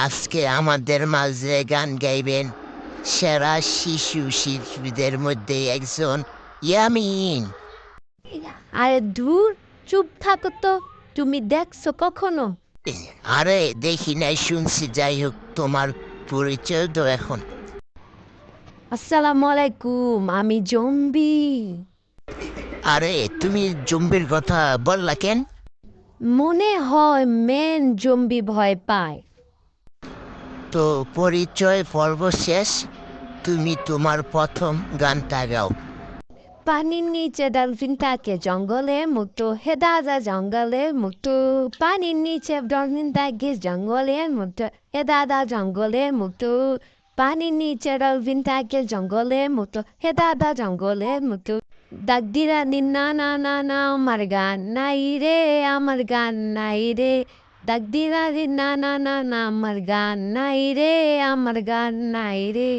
আজকে আমাদের মাঝে গান গাইবেন সেরা শিশু শিল্পীদের মধ্যে একজন ইয়ামিন। আরে দূর চুপ থাকো তো তুমি দেখছ কখনো? আরে দেখি নাই শুনছি যাই হোক তোমার পরিচয় তো এখন। আসসালামু আলাইকুম আমি জম্বি। আরে তুমি জম্বির কথা বললা কেন? মনে হয় মেন জম্বি ভয় পায়। তো পরিচয় পর্ব শেষ। তুমি তোমার প্রথম গানটা গাও। পানির নিচে ডলফিন থাকে জঙ্গলে মুক্ত হেদাদা জঙ্গলে মুক্ত পানির নিচে ডলফিন থাকে জঙ্গলে মুক্ত হেদাদা জঙ্গলে মুক্ত পানির নিচে ডলফিন থাকে জঙ্গলে মুক্ত হেদাদা জঙ্গলে মুক্ত ডাক দিরা দিন না না না না, আমার গান নাই রে, আমার গান নাই রে। ডাক দিরা দিন না না না না আমার গান নাই রে আমার গান নাই রে